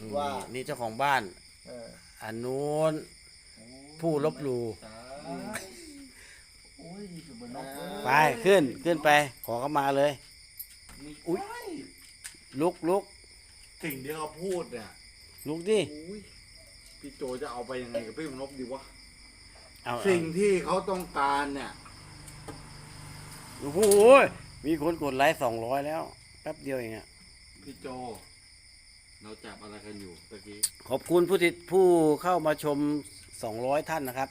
อืมว่านี่เจ้าของบ้านเอออันนู้นผู้ลบหลู่โอ้ยคือมันนกไปขึ้นขึ้นไป ขอเข้ามาเลยอุ๊ยลุกลุกสิ่งที่เขาพูดเนี่ยลุกดิอุ้ยพี่โจจะเอาไปยังไงกับพี่มนพดีวะเอาสิ่งที่เขาต้องการเนี่ยโอ้โหมีคนกดไลค์สองร้อยแล้วแป๊บเดียวเองอะพี่โจ เราจับอะไรกันอยู่ตะกี้ขอบคุณผู้ติดผู้เข้ามาชมสองร้อยท่านนะครับ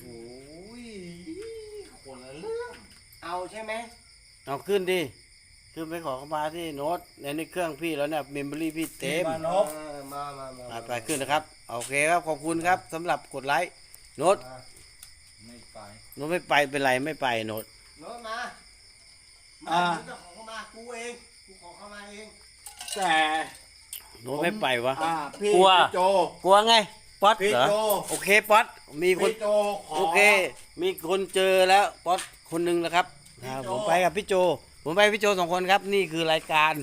โอ้ยคนละเรื่องเอาใช่ไหมเอาขึ้นดิ ขึ้นไปขอเข้ามาที่โน้ตในนี้เครื่องพี่แล้วเนี่ยเมมโมรี่พี่เต็มมานพเออมามามาอะไปขึ้นนะครับ โอเคครับ ขอบคุณครับสำหรับกดไลค์โน้ตมาไม่ไป โน้ตไม่ไปเป็นไรไม่ไปโน้ต โน้ตมา มาอ่ามึงจะขอเข้ามากูเอง กูขอเข้ามาเอง แต่โน้ตไม่ไปวะ อ่าพี่กลัว พี่โจ กลัวไง ป๊อตพี่เหรอโจ โอเค ป๊อตมีคน พี่โจขอ โอเค มีคนเจอแล้วป๊อตคนหนึ่งแล้วครับอ่าพี่โจ ผมไปกับพี่โจ ผมไปพี่โจสองคนครับ นี่คือรายการ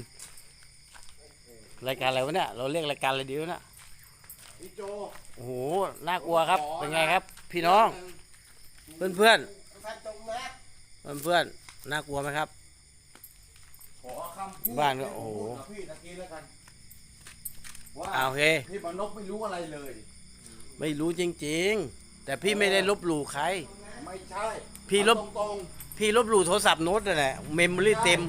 รายการอะไรวะเนี่ย เราเรียกรายการอะไรดีวะเนี่ย พี่โจโอ้โห น่ากลัวครับขอเป็นไงครับ พี่น้อง เพื่อนเพื่อนฟันตรงนะเพื่อนเพื่อนๆ น่ากลัวไหมครับขอ คำพูดบ้านก็โอ้โหที่ผมพูดกับพี่ตะกี้แล้วกันว่าอ่าโอเค พี่มนพไม่รู้อะไรเลย ไม่รู้จริง ๆ แต่พี่ไม่ได้ลบหลู่ใคร ไม่ใช่พี่ลบ เอาตรงพี่ลบหลู่โทรศัพท์โน้ตนั่นแหละเมมโมรี่เต็ม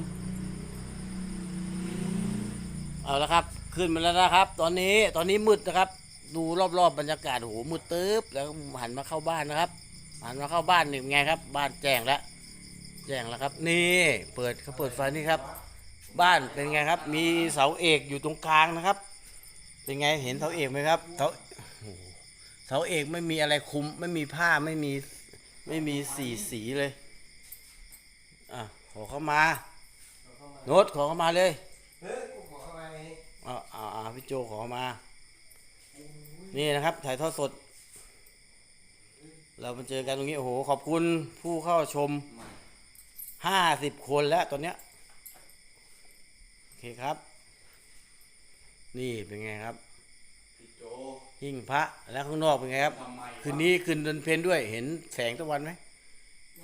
เอาละครับ ขึ้นมาแล้วนะครับ ตอนนี้ตอนนี้มืดนะครับ ดูรอบๆบรรยากาศโอ้โหมืดตึ๊บแล้วหันมาเข้าบ้านนะครับ หันมาเข้าบ้านนี่เป็นไงครับ บ้านแจ้งแล้วแจ้งแล้วครับ นี่ เปิดเขาเปิดไฟนี่ครับ บ้านเป็นไงครับ มีเสาเอกอยู่ตรงกลางนะครับ เป็นไงเห็นเสาเอกไหมครับเสาเสาเอกไม่มีอะไรคุม ไม่มีผ้าไม่มีไม่มีสีสีเลยอะขอเข้ามาโน้ตขอเข้ามาเลยเอ้าเองอ่าพี่โจขอมา นี่นะครับ ถ่ายทอดสด เรามาเจอกันตรงนี้โอ้โหขอบคุณผู้เข้าชมห้าสิบคนแล้วตอนเนี้ย เคครับ นี่เป็นไงครับพี่โจหิ้งพระแล้วข้างนอกเป็นไงครับทำไมคืนนี้คืนเดินเพนด้วย เห็นแสงตะวันไหม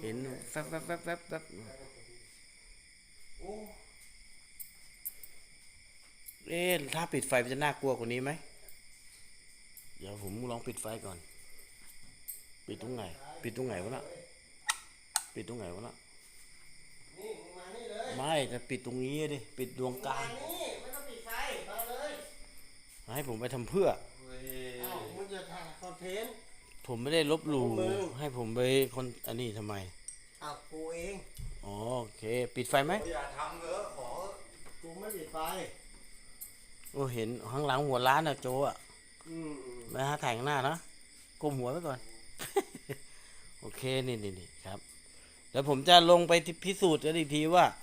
เห็นแฟบแฟบแฟบแฟบแฟบโอ้เอ๊ะถ้าปิดไฟมันจะน่ากลัวกว่านี้ไหม เดี๋ยวผมลองปิดไฟก่อน ปิดตรงไหน ปิดตรงไหนวะน่ะ ปิดตรงไหนวะน่ะ นี่มึงมานี่เลย ไม่แต่ปิดตรงนี้ดิ ปิดดวงกลางมานี่ไม่ต้องปิดไฟมาเลยให้ผมไปทำเพื่อเว้ยเอ้ามึงจะถ่ายคอนเทนต์ ผมไม่ได้ลบหลู่ของมึงให้ผมไปคนอันนี้ทำไมอ้าวกูเอง อ๋อโอเค ปิดไฟไหมอย่าทำเถอะขอกูไม่ปิดไฟ โอ้เห็นข้างหลังหัวร้านอะโจอะอืมมาหาถ่ายข้างหน้านะก้มหัวไว้ก่อน โอเคนี่นี่นี่ครับ แล้วผมจะลงไปที่พิสูจน์กันอีกทีว่าครับผม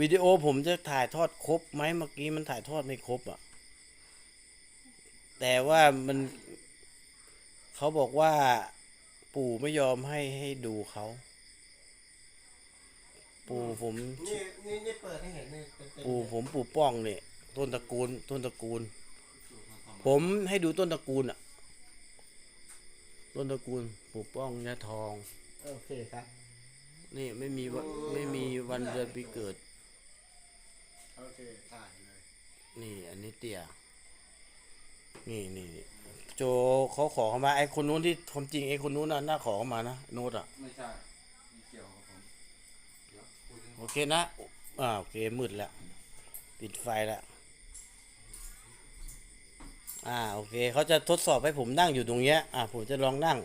วิดีโอผมจะถ่ายทอดครบไหมเมื่อกี้มันถ่ายทอดไม่ครบอะ แต่ว่ามันเขาบอกว่าปู่ไม่ยอมให้ให้ดูเขา ปู่ผมนี่นี่นี่เปิดให้เห็นเลยเต็มๆปู่ผมปู่ป้องเนี่ยต้นตระกูล ต้นตระกูล ผมให้ดูต้นตระกูลอะ ต้นตระกูล ปู่ป้องยาทอง โอเคครับ นี่ไม่มีวันไม่มีวันเดือนปีเกิด โอเคถ่ายเลย นี่อันนี้เตี่ยนี่นี่นี่โจเขาขอเข้ามาไอ้คนนู้นที่ความจริงไอ้คนนู้นน่ะน่าขอเข้ามานะโน้ตอะไม่ใช่ไม่เกี่ยวกับผมเดี๋ยวคุยกันโอเคนะอ่าโอเคมืดแล้วปิดไฟแล้วอ่าโอเคเขาจะทดสอบให้ผมนั่งอยู่ตรงเนี้ยอ่าผมจะลองนั่ง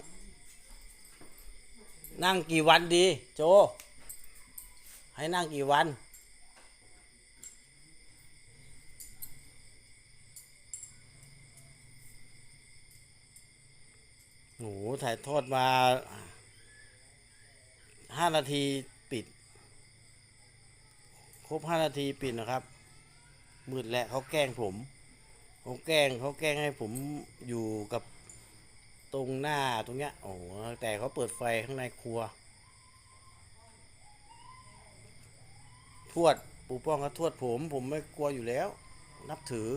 นั่งกี่วันดี โจ ให้นั่งกี่วัน โหถ่ายทอดมาห้านาทีปิด ครบห้านาทีปิดนะครับ มืดแล้วเขาแกล้งผมเขาแกล้งเขาแกล้งให้ผมอยู่กับตรงหน้าตรงเนี้ยโอ้โหแต่เขาเปิดไฟข้างในครัว ทวดปู่ป้องก็ทวดผม ผมไม่กลัวอยู่แล้ว นับถือ